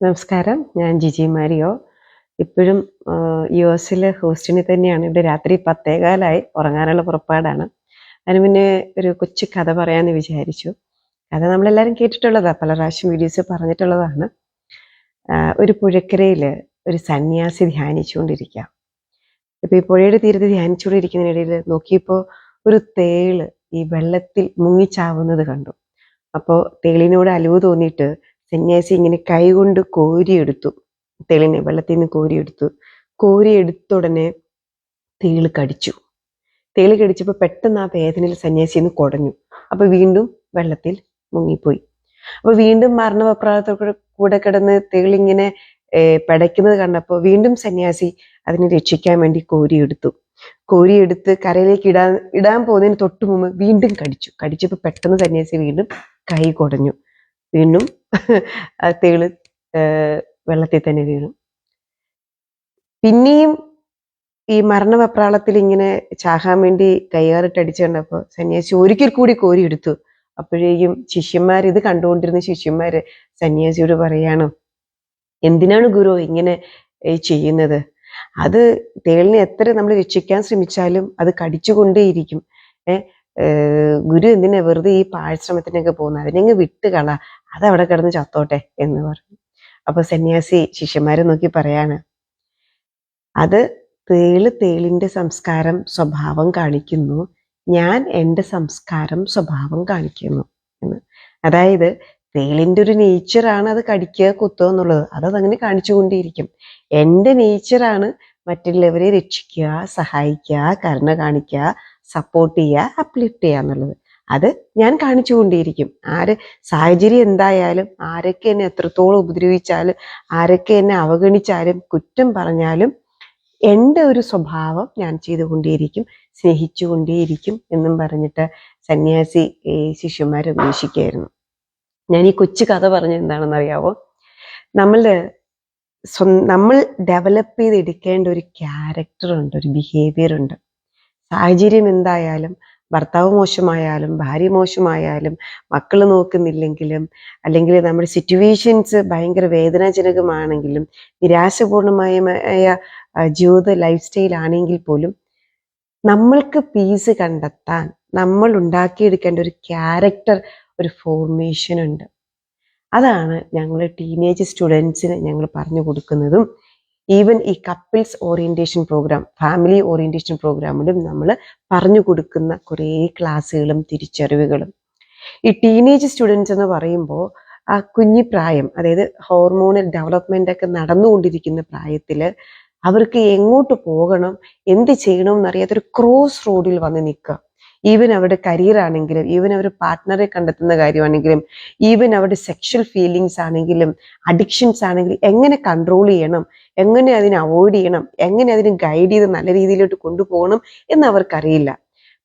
നമസ്കാരം. ഞാൻ ജിജി മാരിയോ. ഇപ്പോഴും യു എസിലെ ഹൂസ്റ്റണിൽ തന്നെയാണ് ഇവിടെ രാത്രി പത്തേകാലായി ഉറങ്ങാനുള്ള പുറപ്പാടാണ്. അതിന് മുന്നേ ഒരു കൊച്ചു കഥ പറയാമെന്ന് വിചാരിച്ചു. കഥ നമ്മളെല്ലാവരും കേട്ടിട്ടുള്ളതാണ് പല പ്രാവശ്യം വീഡിയോസ് പറഞ്ഞിട്ടുള്ളതാണ്. ഒരു പുഴക്കരയിൽ ഒരു സന്യാസി ധ്യാനിച്ചുകൊണ്ടിരിക്കുക ഇപ്പോൾ ഈ പുഴയുടെ തീരത്ത് ധ്യാനിച്ചുകൊണ്ടിരിക്കുന്നതിനിടയിൽ നോക്കിയപ്പോൾ ഒരു തേൾ ഈ വെള്ളത്തിൽ മുങ്ങിച്ചാവുന്നത് കണ്ടു. അപ്പോൾ തേളിനോട് അലിവ് തോന്നിയിട്ട് സന്യാസി ഇങ്ങനെ കൈകൊണ്ട് കോരിയെടുത്തു. തെളിനെ വെള്ളത്തിൽ നിന്ന് കോരിയെടുത്തു. കോരിയെടുത്ത ഉടനെ തേൾ കടിച്ചു. തേൾ കടിച്ചപ്പോൾ പെട്ടെന്ന് ആ വേദനയിൽ സന്യാസി ഒന്ന് കുടഞ്ഞു. അപ്പൊ വീണ്ടും വെള്ളത്തിൽ മുങ്ങിപ്പോയി. അപ്പൊ വീണ്ടും മരണവപ്രാളത്തോടെ കൂടെ കിടന്ന് തേളിങ്ങനെ പിടയ്ക്കുന്നത് കണ്ടപ്പോൾ വീണ്ടും സന്യാസി അതിനെ രക്ഷിക്കാൻ വേണ്ടി കോരിയെടുത്തു. കോരിയെടുത്ത് കരയിലേക്ക് ഇടാൻ ഇടാൻ പോകുന്നതിന് തൊട്ട് മുമ്പ് വീണ്ടും കടിച്ചു. കടിച്ചപ്പോൾ പെട്ടെന്ന് സന്യാസി വീണ്ടും കൈ കുടഞ്ഞു. വീണ്ടും തേൾ വെള്ളത്തിൽ തന്നെ വീണു. പിന്നെയും ഈ മരണവപ്രാളത്തിൽ ഇങ്ങനെ ചാകാൻ വേണ്ടി കയ്യാറിട്ടടിച്ചു കണ്ടപ്പോ സന്യാസി ഒരിക്കൽ കൂടി കോരിയെടുത്തു അപ്പോഴേക്കും ശിഷ്യന്മാർ ഇത് കണ്ടുകൊണ്ടിരുന്ന ശിഷ്യന്മാര് സന്യാസിയോട് പറയാണ് എന്തിനാണ് ഗുരു ഇങ്ങനെ ചെയ്യുന്നത്? അത് തേളിനെ എത്ര നമ്മൾ രക്ഷിക്കാൻ ശ്രമിച്ചാലും അത് കടിച്ചുകൊണ്ടേയിരിക്കും. ഏഹ് ഗുരു എന്തിനാ വെറുതെ ഈ പാഴ്ശ്രമത്തിനൊക്കെ പോകുന്നത്? അതിനെങ്ങ് വിട്ട് കള അത് അവിടെ കിടന്ന് ചത്തോട്ടെ എന്ന് പറഞ്ഞു. അപ്പൊ സന്യാസി ശിഷ്യന്മാരെ നോക്കി പറയാണ് അത് തേൾ തേളിന്റെ സംസ്കാരം സ്വഭാവം കാണിക്കുന്നു. ഞാൻ എന്റെ സംസ്കാരം സ്വഭാവം കാണിക്കുന്നു. എന്ന്. അതായത് തേളിന്റെ ഒരു നേച്ചറാണ് അത് കടിക്കുക കുത്തുക എന്നുള്ളത്. അത് അതങ്ങനെ കാണിച്ചുകൊണ്ടേയിരിക്കും എന്റെ നേച്ചറാണ് മറ്റുള്ളവരെ രക്ഷിക്കുക സഹായിക്കുക കരുണ കാണിക്കുക സപ്പോർട്ട് ചെയ്യുക അപ്ലിഫ്റ്റ് ചെയ്യുക എന്നുള്ളത്. അത് ഞാൻ കാണിച്ചുകൊണ്ടേയിരിക്കും ആര് സാഹചര്യം എന്തായാലും ആരൊക്കെ എന്നെ എത്രത്തോളം ഉപദ്രവിച്ചാലും ആരൊക്കെ എന്നെ അവഗണിച്ചാലും കുറ്റം പറഞ്ഞാലും എന്റെ ഒരു സ്വഭാവം ഞാൻ ചെയ്തുകൊണ്ടേയിരിക്കും സ്നേഹിച്ചുകൊണ്ടേയിരിക്കും എന്നും പറഞ്ഞിട്ട് സന്യാസി ശിഷ്യന്മാരെ ഉപേക്ഷിക്കുകയായിരുന്നു. ഞാൻ ഈ കൊച്ചു കഥ പറഞ്ഞത് എന്താണെന്ന് അറിയാവോ നമ്മൾ നമ്മൾ ഡെവലപ്പ് ചെയ്തെടുക്കേണ്ട ഒരു ക്യാരക്ടർ ഉണ്ട് ഒരു ബിഹേവിയർ ഉണ്ട്. സാഹചര്യം എന്തായാലും ഭർത്താവ് മോശമായാലും ഭാര്യ മോശമായാലും മക്കൾ നോക്കുന്നില്ലെങ്കിലും അല്ലെങ്കിൽ നമ്മുടെ സിറ്റുവേഷൻസ് ഭയങ്കര വേദനാജനകമാണെങ്കിലും നിരാശപൂർണമായ മായ, ജീവിത ലൈഫ് സ്റ്റൈൽ ആണെങ്കിൽ പോലും നമ്മൾക്ക് പീസ് കണ്ടെത്താൻ നമ്മൾ ഉണ്ടാക്കിയെടുക്കേണ്ട ഒരു ക്യാരക്ടർ ഒരു ഫോർമേഷൻ ഉണ്ട്. അതാണ് ഞങ്ങൾ ടീനേജ് സ്റ്റുഡൻസിന് ഞങ്ങൾ പറഞ്ഞു കൊടുക്കുന്നതും ഈവൻ ഈ couples orientation programme family orientation പ്രോഗ്രാമിലും നമ്മൾ പറഞ്ഞു കൊടുക്കുന്ന കുറേ ക്ലാസ്സുകളും തിരിച്ചറിവുകളും. ഈ ടീനേജ് സ്റ്റുഡൻസ് എന്ന് പറയുമ്പോൾ ആ കുഞ്ഞി പ്രായം അതായത് ഹോർമോണൽ ഡെവലപ്മെന്റ് ഒക്കെ നടന്നുകൊണ്ടിരിക്കുന്ന പ്രായത്തിൽ അവർക്ക് എങ്ങോട്ട് പോകണം എന്ത് ചെയ്യണം എന്നറിയാത്തൊരു ക്രോസ് റോഡിൽ വന്ന് നിൽക്കുക. ഈവൻ അവരുടെ കരിയർ ആണെങ്കിലും ഈവൻ അവർ പാർട്ട്ണറെ കണ്ടെത്തുന്ന കാര്യമാണെങ്കിലും ഈവൻ അവരുടെ സെക്ഷൽ ഫീലിങ്സ് ആണെങ്കിലും അഡിക്ഷൻസ് ആണെങ്കിലും എങ്ങനെ കൺട്രോൾ ചെയ്യണം എങ്ങനെ അതിനെ അവോയ്ഡ് ചെയ്യണം? എങ്ങനെ അതിനെ ഗൈഡ് ചെയ്ത് നല്ല രീതിയിലോട്ട് കൊണ്ടുപോകണം എന്ന് അവർക്കറിയില്ല.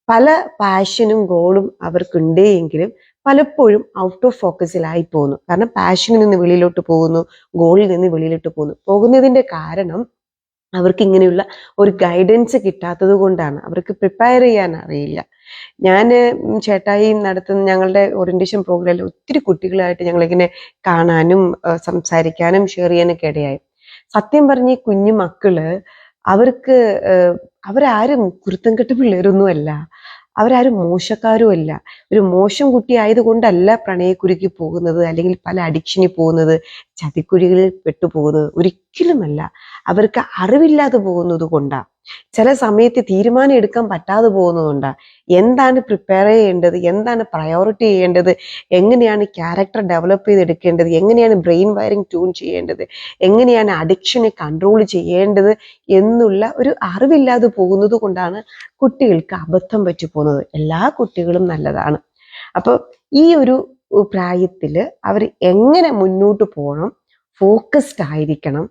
പല പാഷനും ഗോളും അവർക്കുണ്ടെങ്കിലും പലപ്പോഴും ഔട്ട് ഓഫ് ഫോക്കസിലായി പോകുന്നു കാരണം പാഷനിൽ നിന്ന് വെളിയിലോട്ട് പോകുന്നു ഗോളിൽ നിന്ന് വെളിയിലോട്ട് പോകുന്നു. പോകുന്നതിന്റെ കാരണം അവർക്ക് ഇങ്ങനെയുള്ള ഒരു ഗൈഡൻസ് കിട്ടാത്തത് കൊണ്ടാണ്. അവർക്ക് പ്രിപ്പയർ ചെയ്യാൻ അറിയില്ല. ഞാൻ ചേട്ടായി നടത്തുന്ന ഞങ്ങളുടെ ഓറിയന്റേഷൻ പ്രോഗ്രാമിൽ ഒത്തിരി കുട്ടികളായിട്ട് ഞങ്ങളിങ്ങനെ കാണാനും സംസാരിക്കാനും ഷെയർ ചെയ്യാനൊക്കെ ഇടയായി. സത്യം പറഞ്ഞ ഈ കുഞ്ഞു മക്കൾ അവർക്ക് അവരാരും കുരുത്തം കെട്ട പിള്ളേരൊന്നുമല്ല. അവരാരും മോശക്കാരും അല്ല ഒരു മോശം കുട്ടി ആയതുകൊണ്ടല്ല പ്രണയക്കുരുക്കി പോകുന്നത് അല്ലെങ്കിൽ പല അഡിക്ഷനിൽ പോകുന്നത് ചതിക്കുഴികളിൽ പെട്ടുപോകുന്നത്. ഒരിക്കലുമല്ല. അവർക്ക് അറിവില്ലാതെ പോകുന്നത് കൊണ്ടാ. ചില സമയത്ത് തീരുമാനം എടുക്കാൻ പറ്റാതെ പോകുന്നതുകൊണ്ട്. എന്താണ് പ്രിപ്പയർ ചെയ്യേണ്ടത്? എന്താണ് പ്രയോറിറ്റി ചെയ്യേണ്ടത്? എങ്ങനെയാണ് ക്യാരക്ടർ ഡെവലപ്പ് ചെയ്തെടുക്കേണ്ടത്? എങ്ങനെയാണ് ബ്രെയിൻ വയറിംഗ് ട്യൂൺ ചെയ്യേണ്ടത്? എങ്ങനെയാണ് അഡിക്ഷനെ കൺട്രോൾ ചെയ്യേണ്ടത്? എന്നുള്ള ഒരു അറിവില്ലാതെ പോകുന്നത് കൊണ്ടാണ് കുട്ടികൾക്ക് അബദ്ധം പറ്റി പോകുന്നത്. എല്ലാ കുട്ടികളും നല്ലതാണ്. അപ്പൊ ഈ ഒരു പ്രായത്തിൽ അവർ എങ്ങനെ മുന്നോട്ട് പോകണം? ഫോക്കസ്ഡ് ആയിരിക്കണം.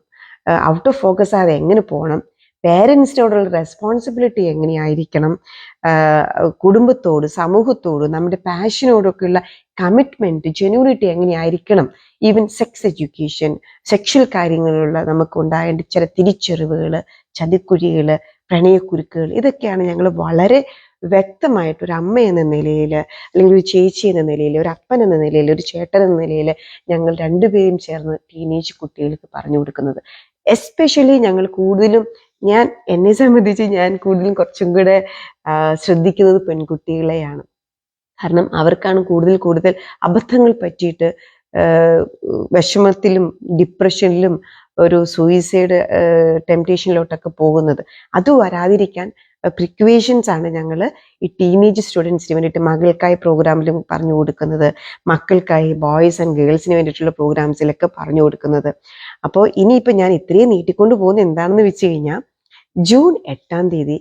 ഔട്ട് ഓഫ് ഫോക്കസ് ആകാതെ എങ്ങനെ പോകണം? പേരൻസിനോടുള്ള റെസ്പോൺസിബിലിറ്റി എങ്ങനെയായിരിക്കണം? കുടുംബത്തോട് സമൂഹത്തോട് നമ്മുടെ പാഷനോടൊക്കെയുള്ള കമ്മിറ്റ്മെന്റ് ജെന്യൂണിറ്റി എങ്ങനെയായിരിക്കണം? ഈവൻ സെക്സ് എഡ്യൂക്കേഷൻ സെക്ഷൽ കാര്യങ്ങളിലുള്ള നമുക്ക് ഉണ്ടാകേണ്ട ചില തിരിച്ചറിവുകൾ ചതിക്കുഴികൾ പ്രണയക്കുരുക്കുകൾ ഇതൊക്കെയാണ് ഞങ്ങൾ വളരെ വ്യക്തമായിട്ട് ഒരു അമ്മ എന്ന നിലയിൽ അല്ലെങ്കിൽ ഒരു ചേച്ചി എന്ന നിലയിൽ ഒരു അപ്പൻ എന്ന നിലയിൽ ഒരു ചേട്ടൻ എന്ന നിലയിൽ ഞങ്ങൾ രണ്ടുപേരും ചേർന്ന് ടീനേജ് കുട്ടികൾക്ക് പറഞ്ഞു കൊടുക്കുന്നത്. എസ്പെഷ്യലി ഞങ്ങൾ കൂടുതലും ഞാൻ എന്നെ സംബന്ധിച്ച് ഞാൻ കൂടുതലും കുറച്ചും കൂടെ ശ്രദ്ധിക്കുന്നത് പെൺകുട്ടികളെയാണ്. കാരണം അവർക്കാണ് കൂടുതൽ കൂടുതൽ അബദ്ധങ്ങൾ പറ്റിയിട്ട് വിഷമത്തിലും ഡിപ്രഷനിലും ഒരു സൂയിസൈഡ് ടെംപ്റ്റേഷനിലോട്ടൊക്കെ പോകുന്നത്. അത് വരാതിരിക്കാൻ പ്രിക്വേഷൻസ് ആണ് ഞങ്ങൾ ഈ ടീനേജ് സ്റ്റുഡൻസിന് വേണ്ടിയിട്ട് മകൾക്കായി പ്രോഗ്രാമിലും പറഞ്ഞു കൊടുക്കുന്നത്. മക്കൾക്കായി ബോയ്സ് ആൻഡ് ഗേൾസിന് വേണ്ടിയിട്ടുള്ള പ്രോഗ്രാംസിലൊക്കെ പറഞ്ഞു കൊടുക്കുന്നത്. അപ്പോൾ ഇനിയിപ്പോൾ ഞാൻ ഇത്രയും നീട്ടിക്കൊണ്ട് പോകുന്നത് എന്താണെന്ന് വെച്ച് കഴിഞ്ഞാൽ ജൂൺ എട്ടാം തീയതി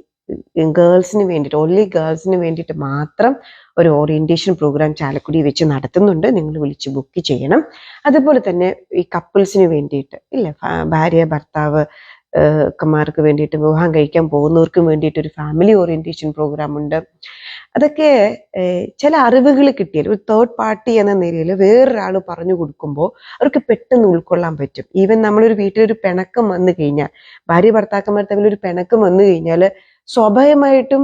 ഗേൾസിന് വേണ്ടിയിട്ട് ഓൺലി ഗേൾസിന് വേണ്ടിയിട്ട് മാത്രം ഒരു ഓറിയന്റേഷൻ പ്രോഗ്രാം ചാലക്കുടി വെച്ച് നടത്തുന്നുണ്ട്. നിങ്ങൾ വിളിച്ച് ബുക്ക് ചെയ്യണം. അതുപോലെ തന്നെ ഈ കപ്പിൾസിന് വേണ്ടിയിട്ട് ഇല്ല ഭാര്യ ഭർത്താവ് മാർക്ക് വേണ്ടിയിട്ട് വിവാഹം കഴിക്കാൻ പോകുന്നവർക്കും വേണ്ടിയിട്ട് ഒരു ഫാമിലി ഓറിയന്റേഷൻ പ്രോഗ്രാം ഉണ്ട്. അതൊക്കെ ചില അറിവുകൾ കിട്ടിയാൽ ഒരു തേർഡ് പാർട്ടി എന്ന നിലയിൽ വേറൊരാൾ പറഞ്ഞു കൊടുക്കുമ്പോൾ അവർക്ക് പെട്ടെന്ന് ഉൾക്കൊള്ളാൻ പറ്റും. ഈവൻ നമ്മളൊരു വീട്ടിലൊരു പിണക്കം വന്നു കഴിഞ്ഞാൽ ഭാര്യ ഭർത്താക്കന്മാർ തമ്മിൽ ഒരു പിണക്കം വന്നു കഴിഞ്ഞാൽ സ്വാഭാവികമായിട്ടും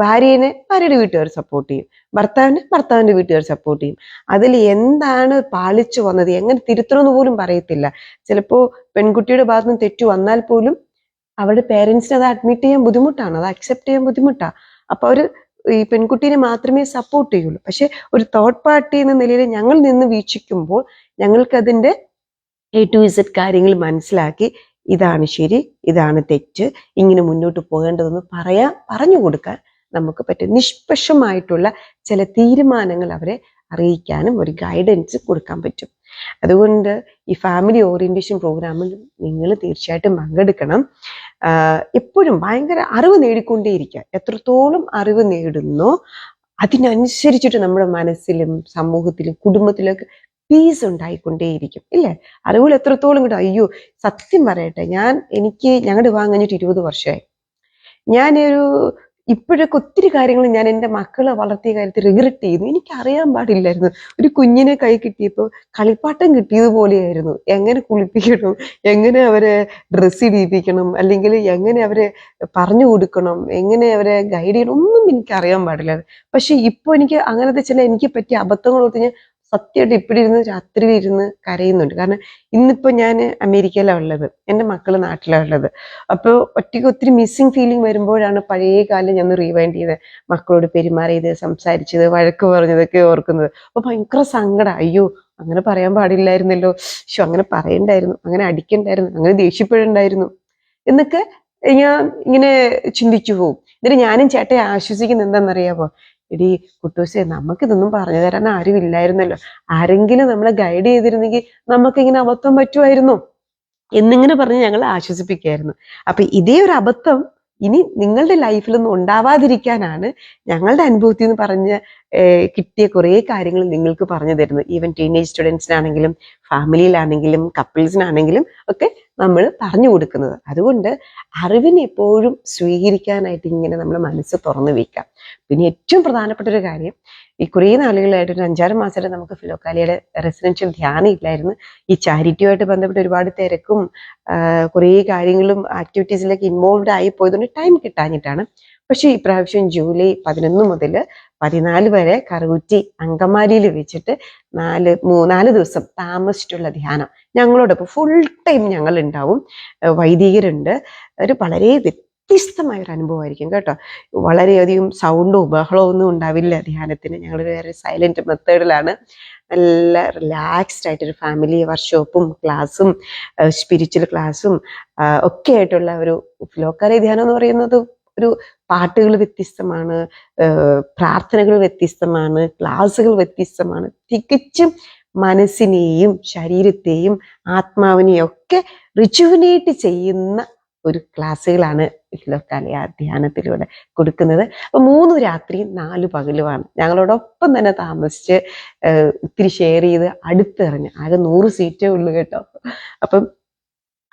ഭാര്യനെ ഭാര്യയുടെ വീട്ടുകാർ സപ്പോർട്ട് ചെയ്യും. ഭർത്താവിനെ ഭർത്താവിന്റെ വീട്ടുകാർ സപ്പോർട്ട് ചെയ്യും. അതിൽ എന്താണ് പാലിച്ചു വന്നത്? എങ്ങനെ തിരുത്തണമെന്ന് പോലും പറയത്തില്ല. ചിലപ്പോ പെൺകുട്ടിയുടെ ഭാഗത്ത് നിന്ന് തെറ്റു വന്നാൽ പോലും അവരുടെ പേരൻസിന് അത് അഡ്മിറ്റ് ചെയ്യാൻ ബുദ്ധിമുട്ടാണ്. അത് അക്സെപ്റ്റ് ചെയ്യാൻ ബുദ്ധിമുട്ടാണ് അപ്പൊ അവർ ഈ പെൺകുട്ടീനെ മാത്രമേ സപ്പോർട്ട് ചെയ്യുള്ളൂ. പക്ഷെ ഒരു തേർഡ് പാർട്ടി എന്ന നിലയിൽ ഞങ്ങൾ നിന്ന് വീക്ഷിക്കുമ്പോൾ ഞങ്ങൾക്ക് അതിന്റെ എ ടു ഇസഡ് കാര്യങ്ങൾ മനസ്സിലാക്കി ഇതാണ് ശരി ഇതാണ് തെറ്റ്. ഇങ്ങനെ മുന്നോട്ട് പോകേണ്ടതെന്ന് പറയാ പറഞ്ഞു കൊടുക്കാൻ നമുക്ക് പറ്റും. നിഷ്പക്ഷമായിട്ടുള്ള ചില തീരുമാനങ്ങൾ അവരെ അറിയിക്കാനും ഒരു ഗൈഡൻസ് കൊടുക്കാൻ പറ്റും. അതുകൊണ്ട് ഈ ഫാമിലി ഓറിയന്റേഷൻ പ്രോഗ്രാമിൽ നിങ്ങൾ തീർച്ചയായിട്ടും പങ്കെടുക്കണം. എപ്പോഴും ഭയങ്കര അറിവ് നേടിക്കൊണ്ടേയിരിക്കുക. എത്രത്തോളം അറിവ് നേടുന്നോ അതിനനുസരിച്ചിട്ട് നമ്മുടെ മനസ്സിലും സമൂഹത്തിലും കുടുംബത്തിലൊക്കെ പീസ് ഉണ്ടായിക്കൊണ്ടേയിരിക്കും ഇല്ലേ? അറിവുകൾ എത്രത്തോളം കിട്ടും. അയ്യോ സത്യം പറയട്ടെ ഞാൻ എനിക്ക് ഞങ്ങളുടെ വിവാഹം കഴിഞ്ഞിട്ട് ഇരുപത് വർഷമായി. ഞാനൊരു ഇപ്പോഴൊക്കെ ഒത്തിരി കാര്യങ്ങൾ ഞാൻ എന്റെ മക്കളെ വളർത്തിയ കാര്യത്തിൽ റിഗ്രറ്റ് ചെയ്യുന്നു. എനിക്ക് അറിയാൻ പാടില്ലായിരുന്നു. ഒരു കുഞ്ഞിനെ കൈ കിട്ടിയപ്പോൾ കളിപ്പാട്ടം കിട്ടിയതുപോലെയായിരുന്നു. എങ്ങനെ കുളിപ്പിക്കണം എങ്ങനെ അവരെ ഡ്രസ്സ് ഇടിയിപ്പിക്കണം അല്ലെങ്കിൽ എങ്ങനെ അവരെ പറഞ്ഞു കൊടുക്കണം എങ്ങനെ അവരെ ഗൈഡ് ചെയ്യണം ഒന്നും എനിക്ക് അറിയാൻ പാടില്ലായിരുന്നു. പക്ഷെ ഇപ്പോൾ എനിക്ക് അങ്ങനത്തെ ചില എനിക്ക് പറ്റിയ അബദ്ധങ്ങൾ ഓർത്ത് ഞാൻ സത്യമായിട്ട് ഇപ്പോഴും ഇരുന്ന് രാത്രി ഇരുന്ന് കരയുന്നുണ്ട്. കാരണം ഇന്നിപ്പോ ഞാൻ അമേരിക്കയിലാണ് ഉള്ളത്. എന്റെ മക്കൾ നാട്ടിലാണ് ഉള്ളത്. അപ്പോൾ ഒറ്റയ്ക്ക് ഒത്തിരി മിസ്സിങ് ഫീലിംഗ് വരുമ്പോഴാണ് പഴയ കാലം ഞാൻ റീവൈൻഡ് ചെയ്ത് മക്കളോട് പെരുമാറിയത് സംസാരിച്ചത് വഴക്ക് പറഞ്ഞതൊക്കെ ഓർക്കുന്നത്. അപ്പോൾ ഭയങ്കര സങ്കടം. അയ്യോ അങ്ങനെ പറയാൻ പാടില്ലായിരുന്നല്ലോ. ശോ അങ്ങനെ പറയണ്ടായിരുന്നു. അങ്ങനെ അടിക്കണ്ടായിരുന്നു. അങ്ങനെ ദേഷ്യപ്പെടണ്ടായിരുന്നു. എന്നൊക്കെ ഞാൻ ഇങ്ങനെ ചിന്തിച്ചു പോകും എന്നിട്ട് ഞാനും ചേട്ടയെ ആശ്വസിക്കുന്ന എന്താണെന്നറിയാമോ എടി കുട്ടൂസെ നമുക്കിതൊന്നും പറഞ്ഞു തരാൻ ആരും ഇല്ലായിരുന്നല്ലോ ആരെങ്കിലും നമ്മളെ ഗൈഡ് ചെയ്തിരുന്നെങ്കിൽ നമുക്കിങ്ങനെ അബദ്ധം പറ്റുമായിരുന്നു. എന്നിങ്ങനെ പറഞ്ഞ് ഞങ്ങൾ ആശ്വസിപ്പിക്കുകയായിരുന്നു. അപ്പൊ ഇതേ ഒരു അബദ്ധം ഇനി നിങ്ങളുടെ ലൈഫിലൊന്നും ഉണ്ടാവാതിരിക്കാനാണ് ഞങ്ങളുടെ അനുഭവത്തിൽ നിന്ന് പറഞ്ഞ് കിട്ടിയ കുറേ കാര്യങ്ങൾ നിങ്ങൾക്ക് പറഞ്ഞു തരുന്നത്. ഈവൻ ടീനേജ് സ്റ്റുഡൻസിനാണെങ്കിലും ഫാമിലിയിലാണെങ്കിലും കപ്പിൾസിനാണെങ്കിലും ഒക്കെ നമ്മൾ പറഞ്ഞു കൊടുക്കുന്നത്. അതുകൊണ്ട് അറിവിനെ എപ്പോഴും സ്വീകരിക്കാനായിട്ട് ഇങ്ങനെ നമ്മൾ മനസ്സ് തുറന്നു വയ്ക്കാം പിന്നെ ഏറ്റവും പ്രധാനപ്പെട്ട ഒരു കാര്യം ഈ കുറേ നാളുകളായിട്ട് ഒരു അഞ്ചാറ് മാസമായിട്ട് നമുക്ക് ഫിലോക്കാലിയുടെ റെസിഡൻഷ്യൽ ധ്യാനം ഇല്ലായിരുന്നു. ഈ ചാരിറ്റിയുമായിട്ട് ബന്ധപ്പെട്ട് ഒരുപാട് തിരക്കും കുറേ കാര്യങ്ങളും ആക്ടിവിറ്റീസിലൊക്കെ ഇൻവോൾവ് ആയി പോയതുകൊണ്ട് ടൈം കിട്ടാഞ്ഞിട്ടാണ്. പക്ഷേ ഇപ്രാവശ്യം ജൂലൈ പതിനൊന്ന് മുതൽ പതിനാല് വരെ കറുകുറ്റി അങ്കമാലിയിൽ വെച്ചിട്ട് നാല് മൂന്നാൽ ദിവസം താമസിച്ചിട്ടുള്ള ധ്യാനം. ഞങ്ങളോടൊപ്പം ഫുൾ ടൈം ഞങ്ങൾ ഉണ്ടാവും വൈദികരുണ്ട്. ഒരു വളരെ വ്യത്യസ്തമായ ഒരു അനുഭവമായിരിക്കും കേട്ടോ. വളരെയധികം സൗണ്ടോ ബഹളോ ഒന്നും ഉണ്ടാവില്ല ധ്യാനത്തിന്. ഞങ്ങൾ വേറെ സൈലന്റ് മെത്തേഡിലാണ്. നല്ല റിലാക്സ്ഡ് ആയിട്ടൊരു ഫാമിലി വർക്ക്ഷോപ്പും ക്ലാസ്സും സ്പിരിച്വൽ ക്ലാസ്സും ഒക്കെ ആയിട്ടുള്ള ഒരു ഫ്ലോക്കാരി ധ്യാനം എന്ന് പറയുന്നത് ഒരു പാട്ടുകൾ വ്യത്യസ്തമാണ് പ്രാർത്ഥനകൾ വ്യത്യസ്തമാണ് ക്ലാസ്സുകൾ വ്യത്യസ്തമാണ്. തികച്ചും മനസ്സിനെയും ശരീരത്തെയും ആത്മാവിനെയും ഒക്കെ റിജുവിനേറ്റ് ചെയ്യുന്ന ഒരു ക്ലാസ്സുകളാണ് ലോക്കാലയ ധ്യാനത്തിലൂടെ കൊടുക്കുന്നത്. അപ്പൊ മൂന്ന് രാത്രിയും നാല് പകലുമാണ്. ഞങ്ങളോടൊപ്പം തന്നെ താമസിച്ച് ഒത്തിരി ഷെയർ ചെയ്ത് അടുത്തെറിഞ്ഞ് ആകെ നൂറ് സീറ്റേ ഉള്ളൂ കേട്ടോ. അപ്പം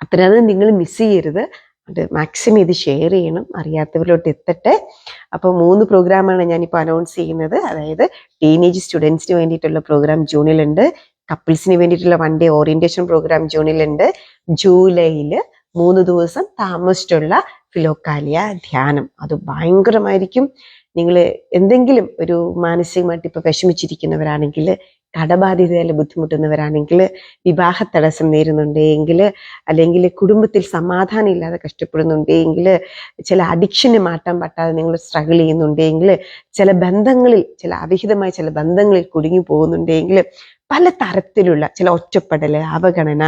അത്രയും നിങ്ങൾ മിസ് ചെയ്യരുത്. അത് മാക്സിമം ഇത് ഷെയർ ചെയ്യണം അറിയാത്തവരിലോട്ട് എത്തട്ടെ. അപ്പോൾ മൂന്ന് പ്രോഗ്രാമാണ് ഞാനിപ്പോൾ അനൗൺസ് ചെയ്യുന്നത്. അതായത് ടീനേജ് സ്റ്റുഡൻസിന് വേണ്ടിയിട്ടുള്ള പ്രോഗ്രാം ജൂണിലുണ്ട്. കപ്പിൾസിന് വേണ്ടിയിട്ടുള്ള വൺ ഡേ ഓറിയന്റേഷൻ പ്രോഗ്രാം ജൂണിലുണ്ട്. ജൂലൈയിൽ മൂന്ന് ദിവസം താമസിച്ചിട്ടുള്ള ഫിലോക്കാലിയ ധ്യാനം. അത് ഭയങ്കരമായിരിക്കും. നിങ്ങൾ എന്തെങ്കിലും ഒരു മാനസികമായിട്ട് ഇപ്പോൾ വിഷമിച്ചിരിക്കുന്നവരാണെങ്കിൽ കടബാധിതയിൽ ബുദ്ധിമുട്ടുന്നവരാണെങ്കിൽ വിവാഹ തടസ്സം നേരുന്നുണ്ടെങ്കിൽ അല്ലെങ്കിൽ കുടുംബത്തിൽ സമാധാനം ഇല്ലാതെ കഷ്ടപ്പെടുന്നുണ്ടെങ്കിൽ ചില അഡിക്ഷന് മാറ്റാൻ പറ്റാതെ നിങ്ങൾ സ്ട്രഗിൾ ചെയ്യുന്നുണ്ടെങ്കിൽ ചില ബന്ധങ്ങളിൽ ചില അവിഹിതമായ ചില ബന്ധങ്ങളിൽ കുടുങ്ങി പോകുന്നുണ്ടെങ്കിൽ പല തരത്തിലുള്ള ചില ഒറ്റപ്പെടൽ അവഗണന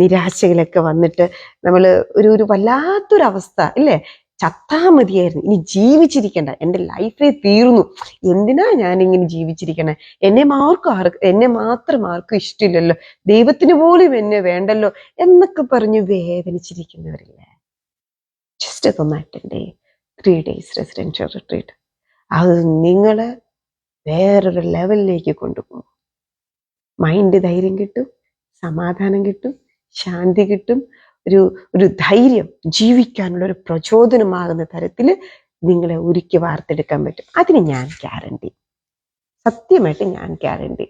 നിരാശകളൊക്കെ വന്നിട്ട് നമ്മൾ ഒരു ഒരു വല്ലാത്തൊരവസ്ഥ ഇല്ലേ? ചത്താ മതിയായിരുന്നു. ഇനി ജീവിച്ചിരിക്കണ്ട. എന്റെ ലൈഫേ തീർന്നു. എന്തിനാ ഞാൻ ഇങ്ങനെ ജീവിച്ചിരിക്കണേ? എന്നെ മാർക്കും ആർക്ക് എന്നെ മാത്രം ആർക്കും ഇഷ്ടമില്ലല്ലോ ദൈവത്തിന് പോലും എന്നെ വേണ്ടല്ലോ എന്നൊക്കെ പറഞ്ഞ് വേദനിച്ചിരിക്കുന്നവരില്ലേ? ജസ്റ്റ് ഒന്ന് attend three days residential retreat അത് നിങ്ങളെ വേറൊരു ലെവലിലേക്ക് കൊണ്ടുപോകും. മൈൻഡ് ധൈര്യം കിട്ടും സമാധാനം കിട്ടും ശാന്തി കിട്ടും ഒരു ഒരു ധൈര്യം ജീവിക്കാനുള്ള ഒരു പ്രചോദനമാകുന്ന തരത്തിൽ നിങ്ങളെ ഒരുക്കി വാർത്തെടുക്കാൻ പറ്റും. അതിന് ഞാൻ ഗ്യാരണ്ടി. സത്യമായിട്ട് ഞാൻ ഗ്യാരണ്ടി.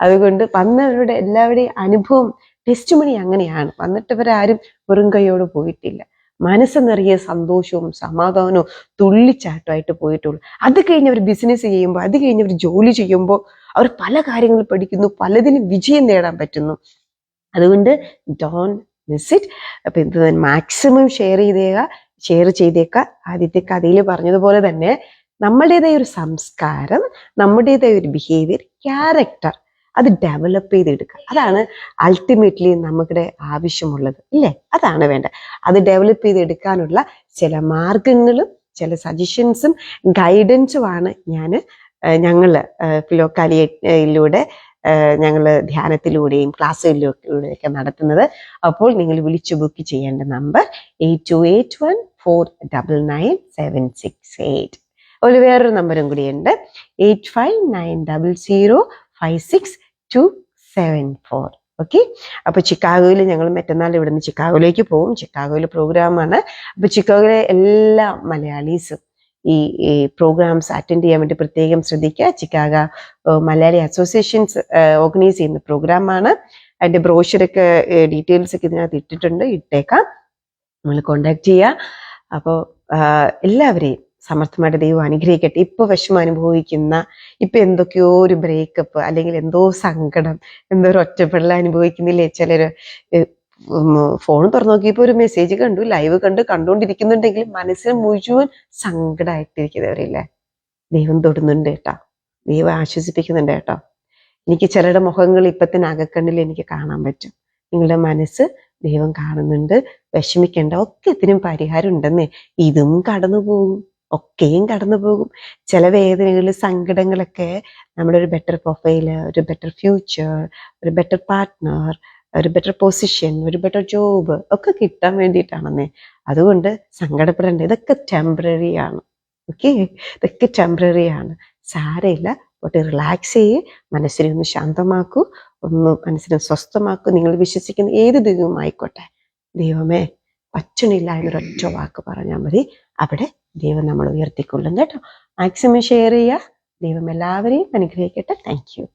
അതുകൊണ്ട് വന്നവരുടെ എല്ലാവരുടെയും അനുഭവം ടെസ്റ്റ് മണി അങ്ങനെയാണ്. വന്നിട്ടവരാരും വെറും കൈയോട് പോയിട്ടില്ല. മനസ്സ് നിറയെ സന്തോഷവും സമാധാനവും തുള്ളിച്ചാട്ടമായിട്ട് പോയിട്ടുള്ളൂ. അത് കഴിഞ്ഞ് അവർ ബിസിനസ് ചെയ്യുമ്പോൾ അത് കഴിഞ്ഞ് അവർ ജോലി ചെയ്യുമ്പോൾ അവർ പല കാര്യങ്ങൾ പഠിക്കുന്നു. പലതിനും വിജയം നേടാൻ പറ്റുന്നു. അതുകൊണ്ട് ഡോൺ മിസ് ഇറ്റ് അപ്പൊ ഇത് മാക്സിമം ഷെയർ ചെയ്തേക്കുക ഷെയർ ചെയ്തേക്ക. ആദ്യത്തെ കഥയിൽ പറഞ്ഞതുപോലെ തന്നെ നമ്മുടേതായ ഒരു സംസ്കാരം നമ്മുടേതായ ഒരു ബിഹേവിയർ ക്യാരക്ടർ അത് ഡെവലപ്പ് ചെയ്തെടുക്കുക അതാണ് അൾട്ടിമേറ്റ്ലി നമ്മുടെ ആവശ്യമുള്ളത് ഇല്ലേ? അതാണ് വേണ്ട അത് ഡെവലപ്പ് ചെയ്തെടുക്കാനുള്ള ചില മാർഗങ്ങളും ചില സജഷൻസും ഗൈഡൻസുമാണ് ഞാൻ ഞങ്ങൾ ഫിലോക്കാലിയയിലൂടെ ഞങ്ങൾ ധ്യാനത്തിലൂടെയും ക്ലാസ്സുകളിലൂടെയൊക്കെ നടത്തുന്നത്. അപ്പോൾ നിങ്ങൾ വിളിച്ചു ബുക്ക് ചെയ്യേണ്ട number eight two eight one four double nine seven six eight ഒരു വേറൊരു നമ്പറും കൂടിയുണ്ട് eight five nine double zero five six two seven four okay അപ്പൊ ചിക്കാഗോയിൽ ഞങ്ങൾ മറ്റന്നാൾ ഇവിടെ നിന്ന് ചിക്കാഗോയിലേക്ക് പോകും ചിക്കാഗോയിൽ പ്രോഗ്രാമാണ് അപ്പൊ ചിക്കാഗോയിലെ എല്ലാ മലയാളീസും ഈ പ്രോഗ്രാംസ് അറ്റൻഡ് ചെയ്യാൻ വേണ്ടി പ്രത്യേകം ശ്രദ്ധിക്കുക. ചിക്കാഗ മലയാളി അസോസിയേഷൻസ് ഓർഗനൈസ് ചെയ്യുന്ന പ്രോഗ്രാമാണ് അതിന്റെ ബ്രോഷറൊക്കെ ഡീറ്റെയിൽസ് ഒക്കെ ഇതിനകത്ത് ഇട്ടിട്ടുണ്ട്. ഇട്ടേക്കാം. നമ്മൾ കോണ്ടാക്ട് ചെയ്യുക. അപ്പോൾ എല്ലാവരെയും സമർത്ഥമായിട്ട് ദൈവം അനുഗ്രഹിക്കട്ടെ. ഇപ്പൊ വിഷമം അനുഭവിക്കുന്ന ഇപ്പൊ എന്തൊക്കെയോ ഒരു ബ്രേക്കപ്പ് അല്ലെങ്കിൽ എന്തോ സങ്കടം എന്തോ ഒരു ഒറ്റപ്പെടൽ അനുഭവിക്കുന്നില്ലേ ചിലര്? ഫോൺ തുറന്നു നോക്കിയപ്പോ ഒരു മെസ്സേജ് കണ്ടു ലൈവ് കണ്ട് കണ്ടുകൊണ്ടിരിക്കുന്നുണ്ടെങ്കിൽ മനസ്സിന് മുഴുവൻ സങ്കടമായിട്ടിരിക്കുന്നവരില്ലേ ദൈവം തൊടുന്നുണ്ട് കേട്ടോ. ദൈവം ആശ്വസിപ്പിക്കുന്നുണ്ട് കേട്ടോ. എനിക്ക് ചിലരുടെ മുഖങ്ങൾ ഇപ്പത്തിന് അകക്കണ്ണിൽ എനിക്ക് കാണാൻ പറ്റും. നിങ്ങളുടെ മനസ്സ് ദൈവം കാണുന്നുണ്ട് വിഷമിക്കേണ്ട ഒക്കെ ഇതിനും പരിഹാരം ഉണ്ടെന്നേ. ഇതും കടന്നു പോകും ഒക്കെയും കടന്നു പോകും. ചില വേദനകൾ സങ്കടങ്ങളൊക്കെ നമ്മുടെ ഒരു ബെറ്റർ പ്രൊഫൈൽ ഒരു ബെറ്റർ ഫ്യൂച്ചർ ഒരു ബെറ്റർ പാർട്ട്ണർ ഒരു ബെറ്റർ പൊസിഷൻ ഒരു ബെറ്റർ ജോബ് ഒക്കെ കിട്ടാൻ വേണ്ടിയിട്ടാണെന്നേ. അതുകൊണ്ട് സങ്കടപ്പെടേണ്ട ഇതൊക്കെ ടെമ്പററി ആണ്. ഓക്കെ ഇതൊക്കെ ടെമ്പററി ആണ്. സാരമില്ല. ഒട്ട് റിലാക്സ് ചെയ്യ്. മനസ്സിനെ ഒന്ന് ശാന്തമാക്കൂ. ഒന്ന് മനസ്സിനെ സ്വസ്ഥമാക്കൂ. നിങ്ങൾ വിശ്വസിക്കുന്ന ഏത് ദൈവവും ആയിക്കോട്ടെ. ദൈവമേ പച്ചണില്ല എന്നൊരൊറ്റ വാക്ക് പറഞ്ഞാൽ മതി. അവിടെ ദൈവം നമ്മൾ ഉയർത്തിക്കൊള്ളും കേട്ടോ. മാക്സിമം ഷെയർ ചെയ്യുക. ദൈവം എല്ലാവരെയും അനുഗ്രഹിക്കട്ടെ. താങ്ക്